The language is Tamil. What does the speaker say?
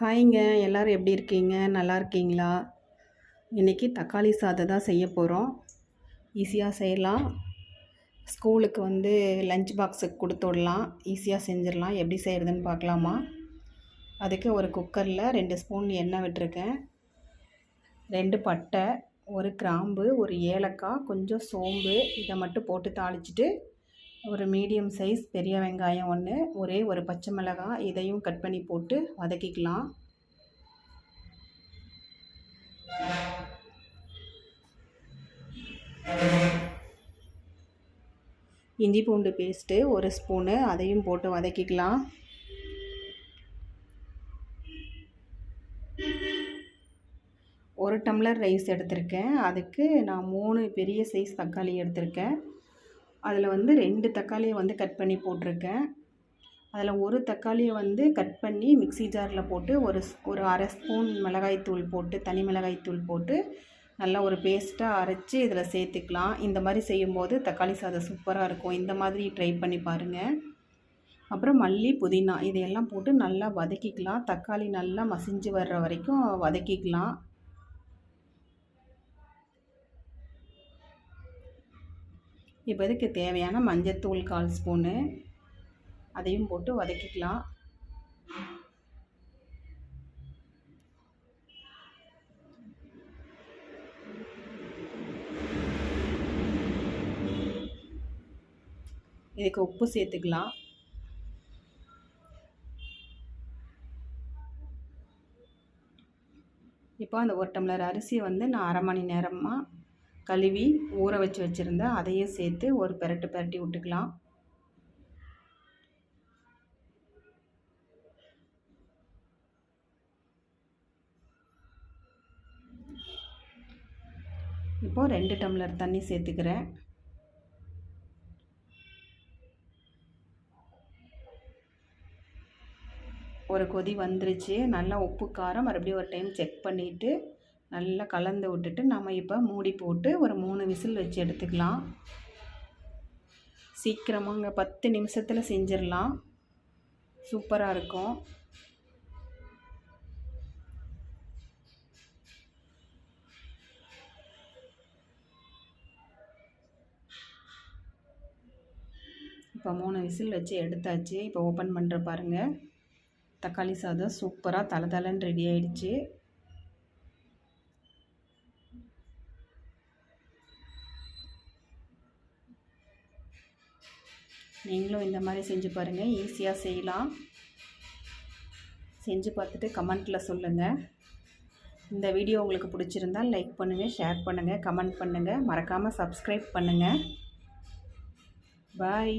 ஹாய்ங்க எல்லோரும் எப்படி இருக்கீங்க? நல்லா இருக்கீங்களா? இன்றைக்கி தக்காளி சாதம் தான் செய்ய போகிறோம் ஈஸியாக செய்யலாம். ஸ்கூலுக்கு வந்து லஞ்ச் பாக்ஸுக்கு கொடுத்து விடலாம். ஈஸியாக செஞ்சிடலாம். எப்படி செய்கிறதுன்னு பார்க்கலாமா? அதுக்கு ஒரு குக்கரில் ரெண்டு ஸ்பூன் எண்ணெய் விட்டுருக்கேன். ரெண்டு பட்டை ஒரு கிராம்பு ஒரு ஏலக்காய் கொஞ்சம் சோம்பு இதை மட்டும் போட்டு தாளிச்சிட்டு ஒரு மீடியம் சைஸ் பெரிய வெங்காயம் ஒன்று ஒரே ஒரு பச்சை மிளகாய் இதையும் கட் பண்ணி போட்டு வதக்கிக்கலாம். இஞ்சி பூண்டு பேஸ்ட்டு ஒரு ஸ்பூனு அதையும் போட்டு வதக்கிக்கலாம். ஒரு டம்ளர் ரைஸ் எடுத்திருக்கேன். அதுக்கு நான் மூணு பெரிய சைஸ் தக்காளி எடுத்திருக்கேன். அதில் வந்து ரெண்டு தக்காளியை வந்து கட் பண்ணி போட்டிருக்கேன். அதில் ஒரு தக்காளியை வந்து கட் பண்ணி மிக்சி ஜாரில் போட்டு ஒரு ஒரு அரை ஸ்பூன் மிளகாய்த்தூள் போட்டு தனி மிளகாய்த்தூள் போட்டு நல்லா ஒரு பேஸ்ட்டாக அரைச்சி இதில் சேர்த்துக்கலாம். இந்த மாதிரி செய்யும்போது தக்காளி சாதம் சூப்பராக இருக்கும். இந்த மாதிரி ட்ரை பண்ணி பாருங்கள் அப்புறம் மல்லி புதினா இதையெல்லாம் போட்டு நல்லா வதக்கிக்கலாம். தக்காளி நல்லா மசிஞ்சு வர்ற வரைக்கும் வதக்கிக்கலாம். இப்போ இதுக்கு தேவையான மஞ்சத்தூள் கால் ஸ்பூனு? அதையும் போட்டு வதக்கிக்கலாம். இதுக்கு உப்பு சேர்த்துக்கலாம். இப்போ அந்த ஒரு டம்ளர் அரிசியை வந்து நான் அரை மணி நேரமாக கழுவி ஊற வச்சு வச்சுருந்தேன் அதையும் சேர்த்து ஒரு பெரட்டு பெரட்டி விட்டுக்கலாம். இப்போது ரெண்டு டம்ளர் தண்ணி சேர்த்துக்கிறேன். ஒரு கொதி வந்துருச்சு. நல்லா உப்பு காரம் மறுபடியும் ஒரு டைம் செக் பண்ணிவிட்டு நல்லா கலந்து விட்டுட்டு நம்ம இப்போ மூடி போட்டு ஒரு மூணு விசில் வச்சு எடுத்துக்கலாம். சீக்கிரமாங்க பத்து நிமிஷத்தில் செஞ்சிடலாம். சூப்பராக இருக்கும். இப்போ மூணு விசில் வச்சு எடுத்தாச்சு. இப்போ ஓப்பன் பண்ணுற பாருங்கள் தக்காளி சாதம் சூப்பராக தலை தலைன்னு ரெடி ஆகிடுச்சு நீங்களும் இந்த மாதிரி செஞ்சு பாருங்கள் ஈஸியாக செய்யலாம். செஞ்சு பார்த்துட்டு கமெண்ட்டில் சொல்லுங்கள் இந்த வீடியோ உங்களுக்கு பிடிச்சிருந்தால் லைக் பண்ணுங்கள் ஷேர் பண்ணுங்கள் கமெண்ட் பண்ணுங்கள் மறக்காமல் சப்ஸ்கிரைப் பண்ணுங்கள் பாய்